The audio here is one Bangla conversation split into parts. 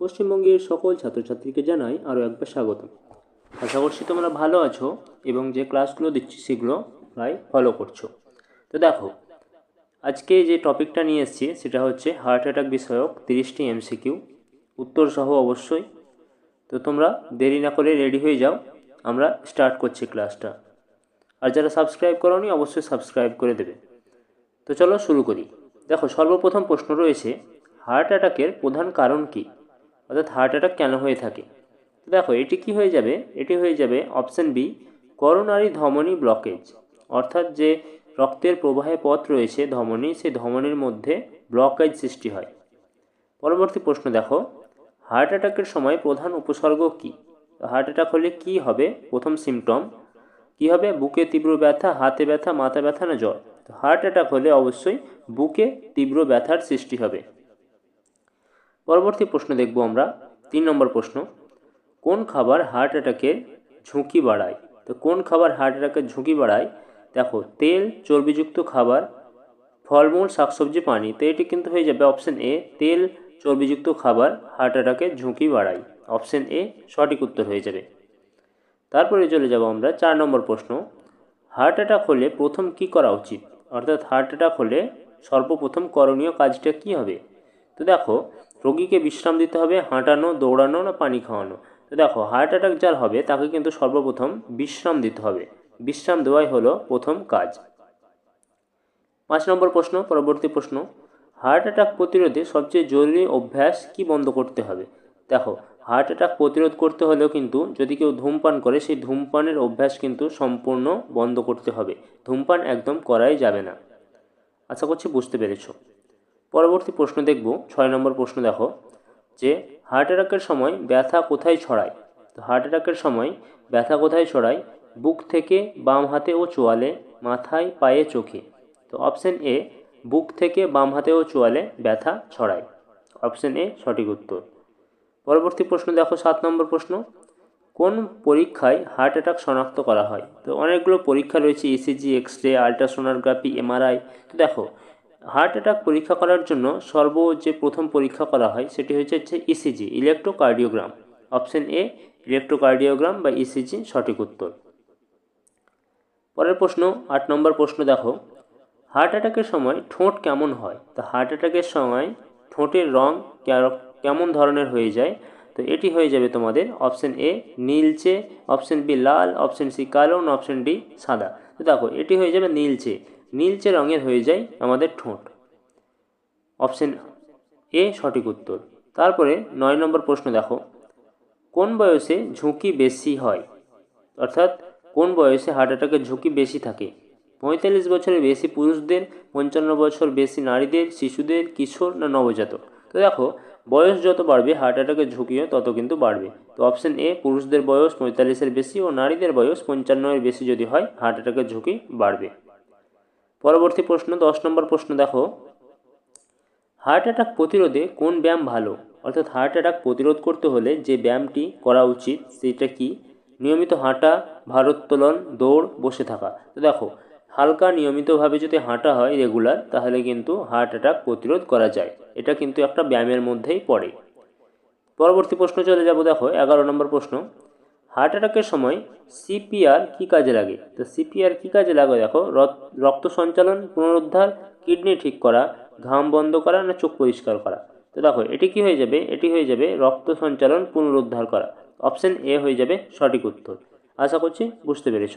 পশ্চিমবঙ্গের সকল ছাত্রছাত্রীকে জানাই আরও একবার স্বাগত আশা করছি তোমরা ভালো আছো এবং যে ক্লাসগুলো দিচ্ছি সেগুলো প্রায় ফলো করছ। তো দেখো, আজকে যে টপিকটা নিয়ে এসেছি সেটা হচ্ছে হার্ট অ্যাটাক বিষয়ক তিরিশটি এমসিকিউ উত্তর সহ অবশ্যই। তো তোমরা দেরি না করে রেডি হয়ে যাও, আমরা স্টার্ট করছি ক্লাসটা আর যারা সাবস্ক্রাইব করোনি, অবশ্যই সাবস্ক্রাইব করে দেবে। তো চলো শুরু করি। দেখো, সর্বপ্রথম প্রশ্ন রয়েছে হার্ট অ্যাটাকের প্রধান কারণ কী? অর্থাৎ হার্ট অ্যাটাক কেন হয়ে থাকে? দেখো, এটি কি হয়ে যাবে? এটি হয়ে যাবে অপশান বি করোনারি ধমনী ব্লকেজ অর্থাৎ যে রক্তের প্রবাহের পথ রয়েছে ধমনী, সেই ধমনীর মধ্যে ব্লকেজ সৃষ্টি হয়। পরবর্তী প্রশ্ন দেখো হার্ট অ্যাটাকের সময় প্রধান উপসর্গ কী? হার্ট অ্যাটাক হলে কি হবে? প্রথম সিমটম কি হবে? বুকে তীব্র ব্যথা, হাতে ব্যথা, মাথা ব্যথা না জ্বর? তো হার্ট অ্যাটাক হলে অবশ্যই বুকে তীব্র ব্যথার সৃষ্টি হবে। পরবর্তী প্রশ্ন দেখব আমরা, তিন নম্বর প্রশ্ন, কোন খাবার হার্ট অ্যাটাকের ঝুঁকি বাড়ায়? তো কোন খাবার হার্ট অ্যাটাকের ঝুঁকি বাড়ায়? দেখো, তেল, চর্বিযুক্ত খাবার, ফলমূল, শাকসবজি, পানি, তো এটি কিন্তু হয়ে যাবে অপশন এ তেল, চর্বিযুক্ত খাবার হার্ট অ্যাটাকের ঝুঁকি বাড়ায়। অপশন এ সঠিক উত্তর হয়ে যাবে। তারপরে চলে যাব আমরা, চার নম্বর প্রশ্ন হার্ট অ্যাটাক হলে প্রথম কি করা উচিত? অর্থাৎ হার্ট অ্যাটাক হলে সর্বপ্রথম করণীয় কাজটা কি হবে? তো দেখো রোগীকে বিশ্রাম দিতে হবে, হাঁটানো, দৌড়ানো না পানি খাওয়ানো। তো দেখো হার্ট অ্যাটাক যার হবে, তাকে কিন্তু সর্বপ্রথম বিশ্রাম দিতে হবে। বিশ্রাম দেওয়াই হলো প্রথম কাজ। পাঁচ নম্বর প্রশ্ন, পরবর্তী প্রশ্ন। হার্ট অ্যাটাক প্রতিরোধে সবচেয়ে জরুরি অভ্যাস কি বন্ধ করতে হবে? দেখো হার্ট অ্যাটাক প্রতিরোধ করতে হলেও কিন্তু যদি কেউ ধূমপান করে, সেই ধূমপানের অভ্যাস কিন্তু সম্পূর্ণ বন্ধ করতে হবে। ধূমপান একদম করাই যাবে না। আশা করছি বুঝতে পেরেছ। পরবর্তী প্রশ্ন দেখব। ছয় নম্বর প্রশ্ন দেখো যে হার্ট অ্যাটাকের সময় ব্যথা কোথায় ছড়ায়? তো হার্ট অ্যাটাকের সময় ব্যথা কোথায় ছড়ায়? বুক থেকে বাম হাতে ও চোয়ালে, মাথায়, পায়ে, চোখে। তো অপশান এ বুক থেকে বাম হাতে ও চোয়ালে ব্যথা ছড়ায়। অপশান এ সঠিক উত্তর। পরবর্তী প্রশ্ন দেখো সাত নম্বর প্রশ্ন। কোন পরীক্ষায় হার্ট অ্যাটাক শনাক্ত করা হয়? তো অনেকগুলো পরীক্ষা রয়েছে ECG X ray ultrasonography MRI তো দেখো হার্ট অ্যাটাক পরীক্ষা করার জন্য সর্ব যে প্রথম পরীক্ষা করা হয় সেটি হচ্ছে হচ্ছে ECG electrocardiogram option A electrocardiogram বা ইসিজি সঠিক উত্তর। পরের প্রশ্ন, আট নম্বর প্রশ্ন দেখো। হার্ট অ্যাটাকের সময় ঠোঁট কেমন হয়? তো হার্ট অ্যাটাকের সময় ঠোঁটের রং কেমন ধরনের হয়ে যায়? তো এটি হয়ে যাবে তোমাদের অপশন এ নীলচে অপশন বি লাল অপশন সি কালো অপশন ডি সাদা। তো দেখো, এটি হয়ে যাবে নীলচে। নীলচে রঙের হয়ে যায় আমাদের ঠোঁট। অপশন এ সঠিক উত্তর। তারপরে নয় নম্বর প্রশ্ন দেখো। কোন বয়সে ঝুঁকি বেশি হয়? অর্থাৎ কোন বয়সে হার্ট অ্যাটাকের ঝুঁকি বেশি থাকে? পঁয়তাল্লিশ বছরের বেশি পুরুষদের, পঞ্চান্ন বছর বেশি নারীদের, শিশুদের, কিশোর না নবজাতক? তো দেখো, বয়স যত বাড়বে, হার্ট অ্যাটাকের ঝুঁকিও তত কিন্তু বাড়বে। তো অপশন এ, পুরুষদের বয়স পঁয়তাল্লিশের বেশি ও নারীদের বয়স পঞ্চান্নের বেশি যদি হয়, হার্ট অ্যাটাকের ঝুঁকি বাড়বে। পরবর্তী প্রশ্ন, দশ নম্বর প্রশ্ন দেখো। হার্ট অ্যাটাক প্রতিরোধে কোন ব্যায়াম ভালো? অর্থাৎ হার্ট অ্যাটাক প্রতিরোধ করতে হলে যে ব্যায়ামটি করা উচিত, সেটা কি? নিয়মিত হাঁটা, ভারোত্তোলন, দৌড়, বসে থাকা। তো দেখো, হালকা নিয়মিতভাবে যদি হাঁটা হয় রেগুলার তাহলে কিন্তু হার্ট অ্যাটাক প্রতিরোধ করা যায়। এটা কিন্তু একটা ব্যায়ামের মধ্যেই পড়ে। পরবর্তী প্রশ্ন চলে যাব দেখো, এগারো নম্বর প্রশ্ন। হার্ট অ্যাটাকের সময় সিপিআর কী কাজে লাগে? তো সিপিআর কী কাজে লাগে দেখো, রক্ত সঞ্চালন, পুনরুদ্ধার, কিডনি ঠিক করা, ঘাম বন্ধ করা না চোখ পরিষ্কার করা? তো দেখো, এটি কি হয়ে যাবে? এটি হয়ে যাবে রক্ত সঞ্চালন, পুনরুদ্ধার করা। অপশন এ হয়ে যাবে সঠিক উত্তর। আশা করছি বুঝতে পেরেছ।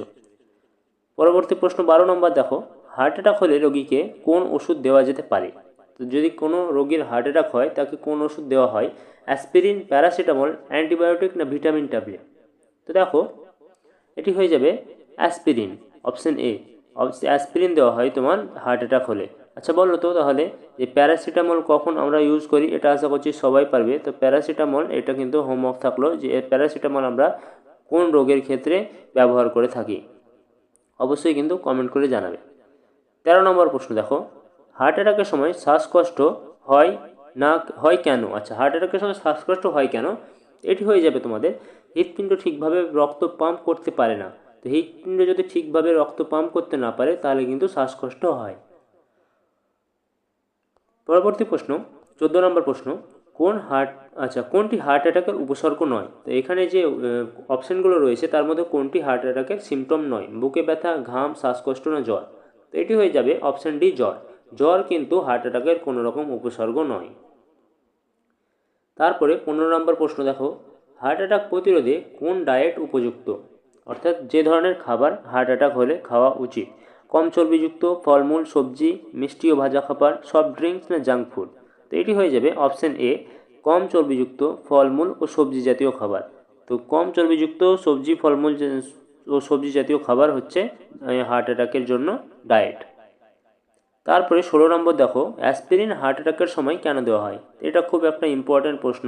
পরবর্তী প্রশ্ন বারো নম্বর, দেখো, হার্ট অ্যাটাক হলে রোগীকে কোন ওষুধ দেওয়া যেতে পারে? তো যদি কোনো রোগীর হার্ট অ্যাটাক হয়, তাকে কোন ওষুধ দেওয়া হয়? অ্যাসপিরিন, প্যারাসিটামল, অ্যান্টিবায়োটিক না ভিটামিন ট্যাবলেট? তো দেখো, এটি হয়ে যাবে অ্যাসপিরিন অপশন এ অ্যাসপিরিন দেওয়া হয়, তোমার হার্ট অ্যাটাক হলে। আচ্ছা বলো তো তাহলে, যে প্যারাসিটামল কখন আমরা ইউজ করি, এটা আশা করছি সবাই পারবে। তো প্যারাসিটামল এটা কিন্তু হোমওয়ার্ক থাকল যে প্যারাসিটামল আমরা কোন রোগের ক্ষেত্রে ব্যবহার করে থাকি। অবশ্যই কিন্তু কমেন্ট করে জানাবে। তেরো নম্বর প্রশ্ন দেখো হার্ট অ্যাটাকের সময় শ্বাসকষ্ট হয় না, হয় কেন? আচ্ছা হার্ট অ্যাটাকের সময় শ্বাসকষ্ট হয় কেন? এটি হয়ে যাবে তোমাদের হৃৎপিণ্ড ঠিকভাবে রক্ত পাম্প করতে পারে না। তো হৃৎপিণ্ড যদি ঠিকভাবে রক্ত পাম্প করতে না পারে, তাহলে কিন্তু শ্বাসকষ্ট হয়। পরবর্তী প্রশ্ন, চোদ্দ নম্বর প্রশ্ন, কোন হার্ট আচ্ছা কোনটি হার্ট অ্যাটাকের উপসর্গ নয়? তো এখানে যে অপশানগুলো রয়েছে, তার মধ্যে কোনটি হার্ট অ্যাটাকের সিমটম নয়? বুকে ব্যথা, ঘাম, শ্বাসকষ্ট না জ্বর? তো এটি হয়ে যাবে অপশান ডি, জ্বর। জ্বর কিন্তু হার্ট অ্যাটাকের কোনো রকম উপসর্গ নয়। তারপরে পনেরো নম্বর প্রশ্ন দেখো হার্ট অ্যাটাক প্রতিরোধে কোন ডায়েট উপযুক্ত? অর্থাৎ যে ধরনের খাবার হার্ট অ্যাটাক হলে খাওয়া উচিত। কম চর্বিযুক্ত, ফলমূল, সবজি, মিষ্টি ও ভাজা খাবার সফট ড্রিঙ্কস না জাঙ্ক ফুড? তো এটি হয়ে যাবে অপশান এ, কম চর্বিযুক্ত, ফলমূল ও সবজি জাতীয় খাবার। তো কম চর্বিযুক্ত, সবজি, ফলমূল ও সবজি জাতীয় খাবার হচ্ছে হার্ট অ্যাটাকের জন্য ডায়েট। তারপরে ষোলো নম্বর দেখো, অ্যাসপিরিন হার্ট অ্যাটাকের সময় কেন দেওয়া হয়? এটা খুব একটা ইম্পর্ট্যান্ট প্রশ্ন।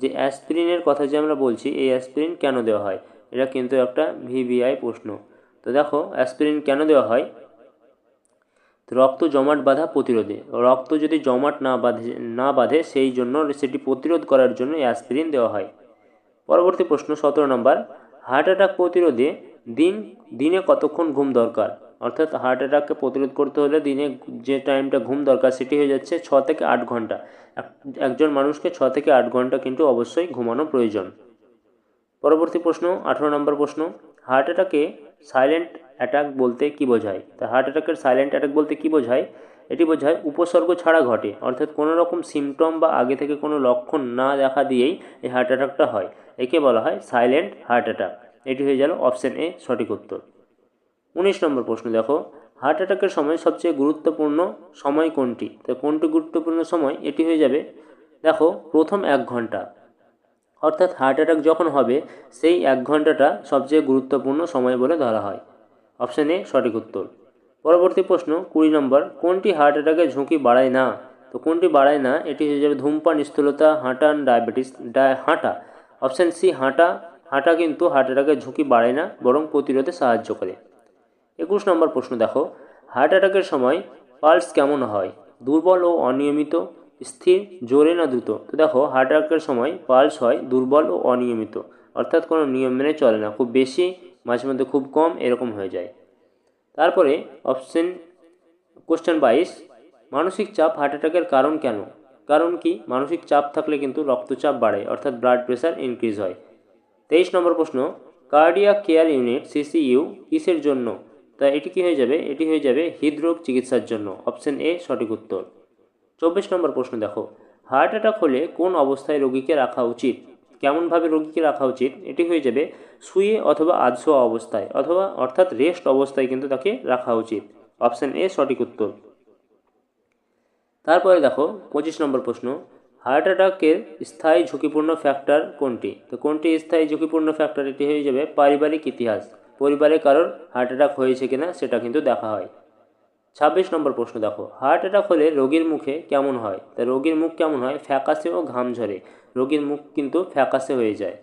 যে অ্যাসপিরিনের কথা যে আমরা বলছি, এই অ্যাসপিরিন কেন দেওয়া হয়? এটা কিন্তু একটা ভিভিআই প্রশ্ন। তো দেখো, অ্যাসপিরিন কেন দেওয়া হয়? রক্ত জমাট বাঁধা প্রতিরোধে। রক্ত যদি জমাট না বাঁধে না বাঁধে, সেই জন্য সেটি প্রতিরোধ করার জন্য অ্যাসপিরিন দেওয়া হয়। পরবর্তী প্রশ্ন, সতেরো নম্বর। হার্ট অ্যাটাক প্রতিরোধে দিন, দিনে কতক্ষণ ঘুম দরকার? অর্থাৎ হার্ট অ্যাটাককে প্রতিরোধ করতে হলে দিনে যে টাইমটা ঘুম দরকার সেটি হয়ে যাচ্ছে ছ থেকে আট ঘণ্টা। একজন মানুষকে ছ থেকে আট ঘণ্টা কিন্তু অবশ্যই ঘুমানো প্রয়োজন। পরবর্তী প্রশ্ন, আঠেরো নম্বর প্রশ্ন হার্ট অ্যাটাকে সাইলেন্ট অ্যাটাক বলতে কী বোঝায়? তা হার্ট অ্যাটাকের সাইলেন্ট অ্যাটাক বলতে কী বোঝায়? এটি বোঝায় উপসর্গ ছাড়া ঘটে, অর্থাৎ কোনো রকম সিমটম বা আগে থেকে কোনো লক্ষণ না দেখা দিয়েই এই হার্ট অ্যাটাকটা হয়। একে বলা হয় সাইলেন্ট হার্ট অ্যাটাক এটি হয়ে গেল অপশান এ সঠিক উত্তর। উনিশ নম্বর প্রশ্ন, দেখো হার্ট অ্যাটাকের সময় সবচেয়ে গুরুত্বপূর্ণ সময় কোনটি? তো কোনটি গুরুত্বপূর্ণ সময়? এটি হয়ে যাবে, দেখো, প্রথম এক ঘণ্টা। অর্থাৎ হার্ট অ্যাটাক যখন হবে, সেই এক ঘন্টাটা সবচেয়ে গুরুত্বপূর্ণ সময় বলে ধরা হয়। অপশান এ সঠিক উত্তর। পরবর্তী প্রশ্ন, কুড়ি নম্বর, কোনটি হার্ট অ্যাটাকের ঝুঁকি বাড়ায় না? তো কোনটি বাড়ায় না, এটি হয়ে যাবে ধূমপান, স্থূলতা হাঁটান ডায়াবেটিস ডায় হাঁটা। অপশান সি হাঁটা। হাঁটা কিন্তু হার্ট অ্যাটাকের ঝুঁকি বাড়ায় না, বরং প্রতিরোধে সাহায্য করে। একুশ নম্বর প্রশ্ন দেখো। হার্ট অ্যাটাকের সময় পালস কেমন হয়? দুর্বল ও অনিয়মিত, স্থির, জোরে না দ্রুত? তো দেখো, হার্ট অ্যাটাকের সময় পালস হয় দুর্বল ও অনিয়মিত, অর্থাৎ কোনো নিয়ম মেনে চলে না। খুব বেশি, মাঝে মধ্যে খুব কম, এরকম হয়ে যায়। তারপরে অপশন, কোশ্চেন বাইশ, মানসিক চাপ হার্ট অ্যাটাকের কারণ কেন? কারণ কি? মানসিক চাপ থাকলে কিন্তু রক্তচাপ বাড়ে, অর্থাৎ ব্লাড প্রেশার ইনক্রিজ হয়। তেইশ নম্বর প্রশ্ন কার্ডিয়া কেয়ার ইউনিট সিসিইউ কিসের জন্য? তা এটি কী হয়ে যাবে? এটি হয়ে যাবে হৃদরোগ চিকিৎসার জন্য। অপশন এ, সঠিক উত্তর। চব্বিশ নম্বর প্রশ্ন দেখো। হার্ট অ্যাটাক হলে কোন অবস্থায় রোগীকে রাখা উচিত? কেমনভাবে রোগীকে রাখা উচিত? এটি হয়ে যাবে শুয়ে অথবা আধশোয়া অবস্থায় অথবা অর্থাৎ রেস্ট অবস্থায় কিন্তু তাকে রাখা উচিত। অপশান এ, সঠিক উত্তর। তারপরে দেখো, পঁচিশ নম্বর প্রশ্ন। হার্ট অ্যাটাকের স্থায়ী ঝুঁকিপূর্ণ ফ্যাক্টর কোনটি? তো কোনটি স্থায়ী ঝুঁকিপূর্ণ ফ্যাক্টর? এটি হয়ে যাবে পারিবারিক ইতিহাস। পরিবারে কারোর হার্ট অ্যাটাক হয়েছে কিনা সেটা কিন্তু দেখা হয়। ছাব্বিশ নম্বর প্রশ্ন দেখো হার্ট অ্যাটাক হলে রোগীর মুখে কেমন হয়? তা রোগীর মুখ কেমন হয়? ফ্যাকাশে ও ঘাম ঝরে রোগীর মুখ কিন্তু ফ্যাকাশে হয়ে যায়।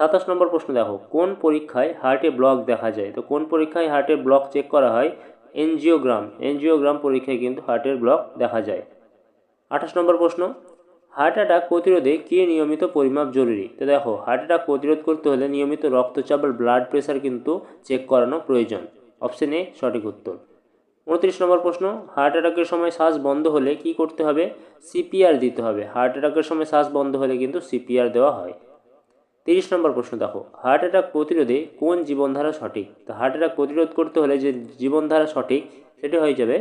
সাতাশ নম্বর প্রশ্ন দেখো, কোন পরীক্ষায় হার্টে ব্লক দেখা যায়? তো কোন পরীক্ষায় হার্টের ব্লক চেক করা হয়? এনজিওগ্রাম এনজিওগ্রাম পরীক্ষায় কিন্তু হার্টের ব্লক দেখা যায়। আঠাশ নম্বর প্রশ্ন হার্ট অ্যাটাক প্রতিরোধে কী নিয়মিত পরিমাপ জরুরি? তো দেখো, হার্ট অ্যাটাক প্রতিরোধ করতে হলে নিয়মিত রক্তচাপ আর ব্লাড প্রেশার কিন্তু চেক করানো প্রয়োজন। অপশন এ সঠিক উত্তর। উনত্রিশ নম্বর প্রশ্ন, হার্ট অ্যাটাকের সময় শ্বাস বন্ধ হলে কি করতে হবে? সিপিআর দিতে হবে। হার্ট অ্যাটাকের সময় শ্বাস বন্ধ হলে কিন্তু সিপিআর দেওয়া হয়। তিরিশ নম্বর প্রশ্ন, দেখো, হার্ট অ্যাটাক প্রতিরোধে কোন জীবনধারা সঠিক? তো হার্ট অ্যাটাক প্রতিরোধ করতে হলে যে জীবনধারা সঠিক, সেটি হয়ে যাবে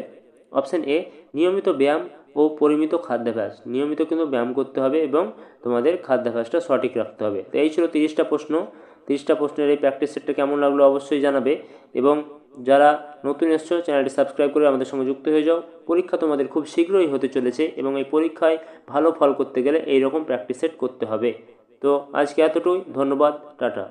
অপশান এ নিয়মিত ব্যায়াম ও পরিমিত খাদ্যাভ্যাস। নিয়মিত কিন্তু ব্যায়াম করতে হবে এবং তোমাদের খাদ্যাভ্যাসটা সঠিক রাখতে হবে। তো এই ছিল তিরিশটা প্রশ্ন। তিরিশটা প্রশ্নের এই প্র্যাকটিস সেটটা কেমন লাগল অবশ্যই জানাবে এবং যারা নতুন এসছো, চ্যানেলটি সাবস্ক্রাইব করে আমাদের সঙ্গে যুক্ত হয়ে যাও। পরীক্ষা তোমাদের খুব শীঘ্রই হতে চলেছে এবং এই পরীক্ষায় ভালো ফল করতে গেলে এই রকম প্র্যাকটিস সেট করতে হবে। তো আজকে এতটুকুই। ধন্যবাদ। টাটা।